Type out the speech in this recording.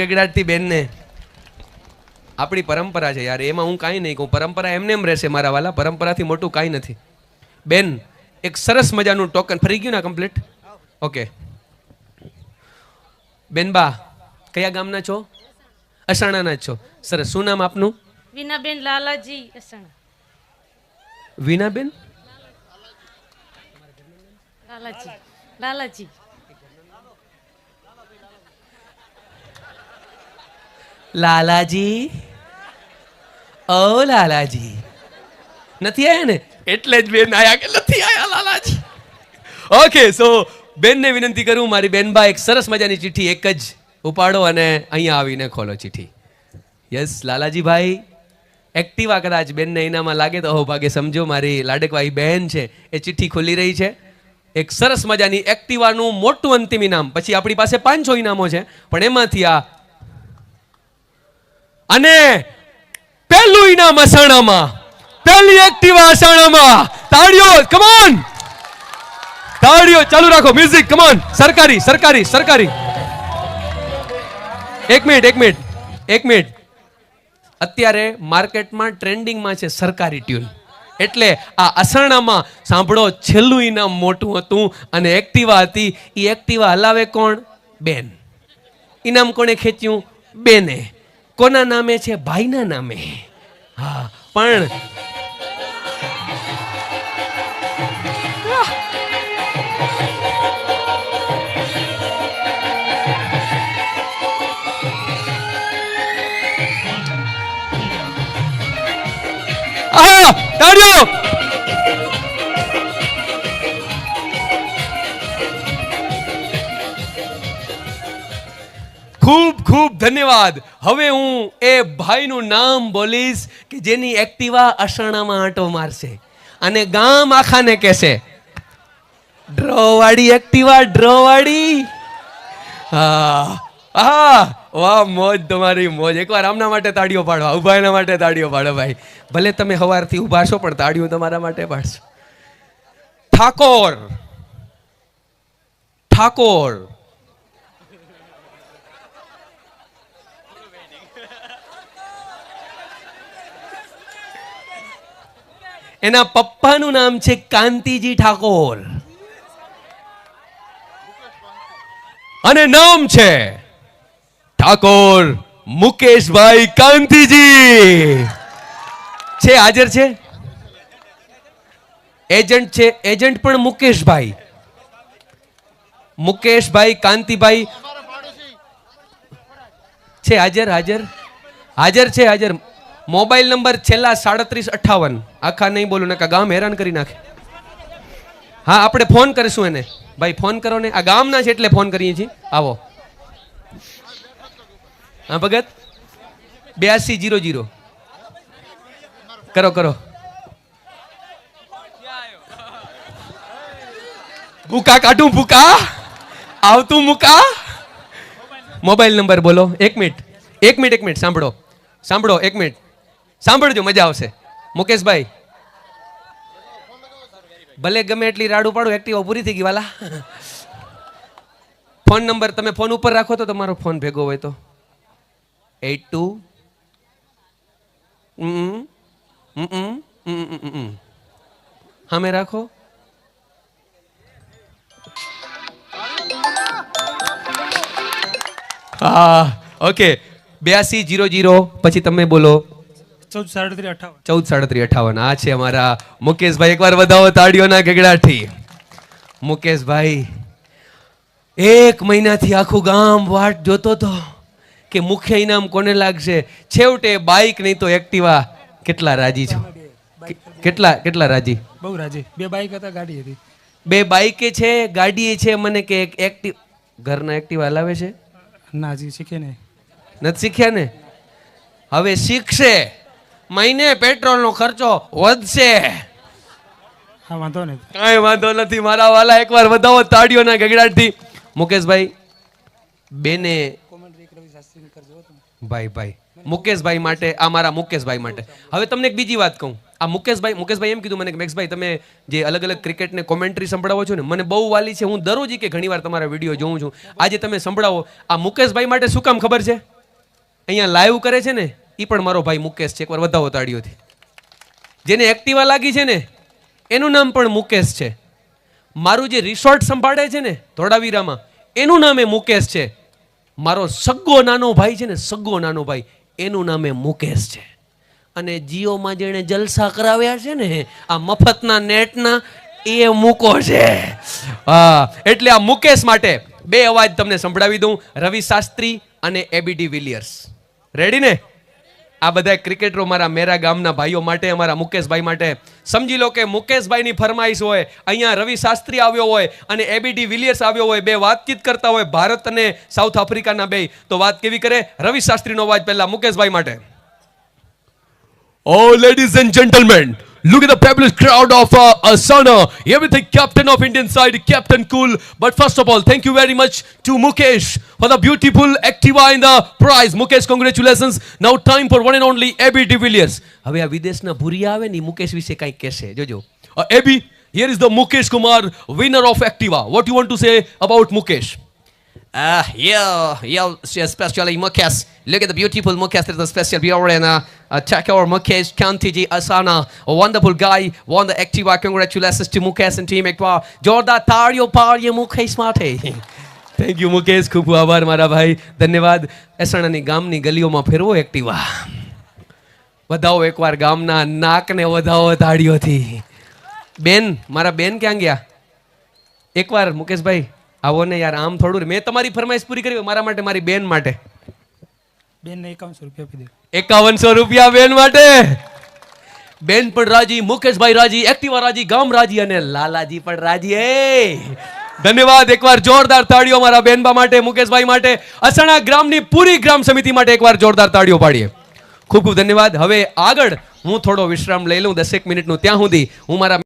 ગગડાટથી બેનને. આપણી પરંપરા છે યાર એમાં હું કાંઈ નહીં કહું. પરંપરા એમને એમ રહેશે મારા વાલા. પરંપરાથી મોટું કાંઈ નથી. બેન એક સરસ મજાનું ટોકન. ફરી ગયું ને કમ્પ્લીટ ઓકે. બેનબા કયા ગામના છો? અસાણાના જ છો. સરસ. શું નામ આપનું? વિનાબેન લાલાજી અસાણા વિનાબેન? લાલાજી. લાલાજી. લાલાજી. ઓ લાલાજી. નથી આયા ને? એટલે જ બેન આયા કે નથી આયા લાલાજી? ઓકે સો બેનને વિનંતી કરું, મારી બેનબા એક સરસ મજાની ચિઠ્ઠી એક જ ઉપાડો અને અહીંયા આવીને ખોલો ચિઠ્ઠી. યસ લાલાજી ભાઈ એક્ટિવા કદાચ બેનને એનામાં લાગે તો ભાગે સમજો, મારી લાડકવાઈ બહેન છે, એ ચિઠ્ઠી ખુલી રહી છે. એક સરસ મજાની એક્ટિવાનું મોટું અંતિમ ઇનામ. પછી આપણી પાસે પાંચસો ઇનામો છે, પણ એમાંથી આ અને પહેલું ઇનામ અસાણામાં પહેલી એક્ટિવા અસાણામાં તાળીઓ કમોન તાળીઓ ચાલુ રાખો મ્યુઝિક કમોન સરકારી સરકારી સરકારી. એક મિનિટ એક મિનિટ એક મિનિટ. અત્યારે માર્કેટમાં ટ્રેન્ડિંગમાં છે સરકારી ટ્યુન. એટલે આ અસાણામાં, સાંભળો છેલ્લું ઇનામ મોટું હતું અને એક્ટિવા હતી. એ એક્ટિવા હલાવે કોણ? બેન. ઇનામ કોણે ખેંચ્યું? બેને. કોના નામે છે? ભાઈના નામે. હા પણ તાળીઓ! ખૂબ ખૂબ ધન્યવાદ. હવે હું એ ભાઈનું નામ બોલીશ કે જેની એક્ટિવા અસાણામાં આંટો મારશે. અને ગામ આખાને કહેશે ડ્રો વાળી એક્ટિવા ડ્રો વાળી હા. હા વાહ, મોજ તમારી, મોજ. એકવાર આમના માટે તાળીઓ પાડો ઊભા માટે તાળીઓ પાડો ભાઈ. ભલે તમે સવારથી ઊભા છો, પણ તાળીઓ તમારા માટે પાડશો. ઠાકોર. ઠાકોર. એના પપ્પાનું નામ છે કાંતિજી ઠાકોર. અને નામ છે ઠાકોર મુકેશભાઈ કાંતિજી. છે હાજર છે? એજન્ટ છે એજન્ટ પણ મુકેશભાઈ. મુકેશભાઈ કાંતિભાઈ. છે હાજર હાજર? હાજર છે હાજર. મોબાઈલ નંબર છેલ્લા સાડત્રીસ અઠાવન. આખા નહીં બોલું નાખા ગામ હેરાન કરી નાખે. હા, આપણે ફોન કરીશું એને. ભાઈ, ફોન કરો ને. આ ગામના છે એટલે ફોન કરીએ છીએ. આવો. હા, ભગત? બ્યાસી જીરો જીરો. કરો કરો. ભૂકા કાઢું, ભૂકા? આવતું, મૂકા? મોબાઈલ નંબર બોલો. એક મિનિટ. એક મિનિટ એક મિનિટ, સાંભળો. સાંભળો, એક મિનિટ. સાંભળજો, મજા આવશે. મુકેશભાઈ, ભલે ગમે એટલી રાડું પાડું એક્ટિવા પૂરી થઈ ગઈ, વાલા. ફોન નંબર, તમે ફોન ઉપર રાખો તો તમારો ફોન ભેગો હોય તો. એટ ટુ. હામે રાખો. હા, ઓકે. બ્યાસી, જીરો જીરો. પછી તમે બોલો. ચૌદ સાડત્રી અઠાવન. ચૌદ સાડત્રી અઠાવન. આ છે અમારા મુકેશભાઈ. એકવાર વધાવો તાળીઓના ગગડાથી. મુકેશભાઈ એક મહિનાથી આખું ગામ વાટ જોતો તો કે મુખ્ય ઇનામ કોને લાગશે? છેવટે બાઇક નહીં તો એક્ટિવા કેટલા રાજી છો? કેટલા કેટલા રાજી? બહુ રાજી. બે બાઈક હતા ગાડી હતી. બે બાઇકે છે ગાડીએ છે મને કે એક એક્ટિવ ઘરના એક્ટિવા હલાવે છે? ના હજી શીખે નહીં. નથી શીખ્યા ને? હવે શીખશે. મહિને પેટ્રોલનો ખર્ચો વધશે. હા વાંધો નહીં. કાંઈ વાંધો નથી મારા વાલા એકવાર વધાવો તાળીઓના ગગડાટથી. મુકેશભાઈ બેને ભાઈ ભાઈ મુકેશભાઈ માટે આ મારા મુકેશભાઈ માટે. હવે તમને એક બીજી વાત કહું. આ મુકેશભાઈ મુકેશભાઈ એમ કીધું મને કે મેક્સભાઈ તમે જે અલગ અલગ ક્રિકેટને કોમેન્ટ્રી સંભળાવો છો ને મને બહુ વાલી છે. હું દરરોજ કે ઘણીવાર તમારા વીડિયો જોઉં છું. આજે તમે સંભળાવો. આ મુકેશભાઈ માટે શું કામ ખબર છે? અહીંયા લાઈવ કરે છે ને? એ પણ મારો ભાઈ મુકેશ છે, એકવાર વધાવો તાળીઓથી. જેને એક્ટિવા લાગી છે ને, એનું નામ પણ મુકેશ છે. મારું જે રિસોર્ટ સંભાળે છે ને, ધોળાવીરામાં, એનું નામ મુકેશ છે. મારો સગ્ગો નાનો ભાઈ છે ને, સગ્ગો નાનો ભાઈ, એનું નામે મુકેશ છે. અને જીઓમાં જેણે જલસા કરાવ્યા છે ને, આ મફતના નેટના, એ મૂકો છે. હા, એટલે આ મુકેશ માટે બે અવાજ તમને સંભળાવી દઉં, રવિ શાસ્ત્રી અને એબીડી વિલિયર્સ. રેડી ને? આ બધા ક્રિકેટરો મારા મેરા ગામના ભાઈઓ માટે અમારા મુકેશભાઈ માટે. સમજી લો કે મુકેશભાઈની ફરમાઈશ હોય અહીંયા રવિ શાસ્ત્રી આવ્યો હોય અને એબીડી વિલિયર્સ આવ્યો હોય બે વાતચીત કરતા હોય ભારત અને સાઉથ આફ્રિકાના બે. તો વાત કેવી કરે? રવિ શાસ્ત્રીનો અવાજ પહેલા મુકેશભાઈ માટે. O ladies and gentlemen, look at the fabulous crowd of uh, Asana. Everything captain of Indian side, Captain Cool. But first of all, thank you very much to Mukesh for the beautiful Activa in the prize. Mukesh, congratulations. Now time for one and only Abby de Villiers. હવે આ વિદેશના ભૂરિયા આવે ને ઈ મુકેશ વિશે કંઈક કહેશે જોજો એબી here is the Mukesh Kumar, winner of Activa. What you want to say about Mukesh? Uh, yeah, yeah, special Mukesh. Look at the beautiful Mukesh. There's a special viewer and uh, uh, check Mukesh Kantiji Asana. A wonderful guy. Won the Activa. Congratulations to Mukesh and Team Activa. Jorda Tario Parya Mukesh Mate. Thank you Mukesh ખૂબ આભાર મારા ભાઈ ધન્યવાદ એસણાની ગામની ગલીઓમાં ફેરવો Activa વધાવો એકવાર ગામના નાકને વધાવો તાળીઓથી બેન મારા બેન ક્યાં ગયા એકવાર મુકેશભાઈ આવો ને યાર આમ થોડું મેં તમારી ફરમાઈશ પૂરી કરી મારા માટે મારી બેન માટે. બેનને એકાવનસો રૂપિયા આપી દે. એકાવનસો રૂપિયા બેન માટે. બેન પણ રાજી મુકેશભાઈ રાજી એક્ટિવા રાજી ગામ રાજી અને લાલાજી પણ રાજી. એ! ધન્યવાદ એકવાર જોરદાર તાળીઓ મારા બેનબા માટે મુકેશભાઈ માટે. અસણા ગ્રામની પૂરી ગ્રામ સમિતિ માટે એકવાર જોરદાર તાળીઓ પાડીએ. ખૂબ ખૂબ ધન્યવાદ. હવે આગળ હું થોડો વિશ્રામ લઈ લઉં. દસેક મિનિટનું ત્યાં સુધી હું મારા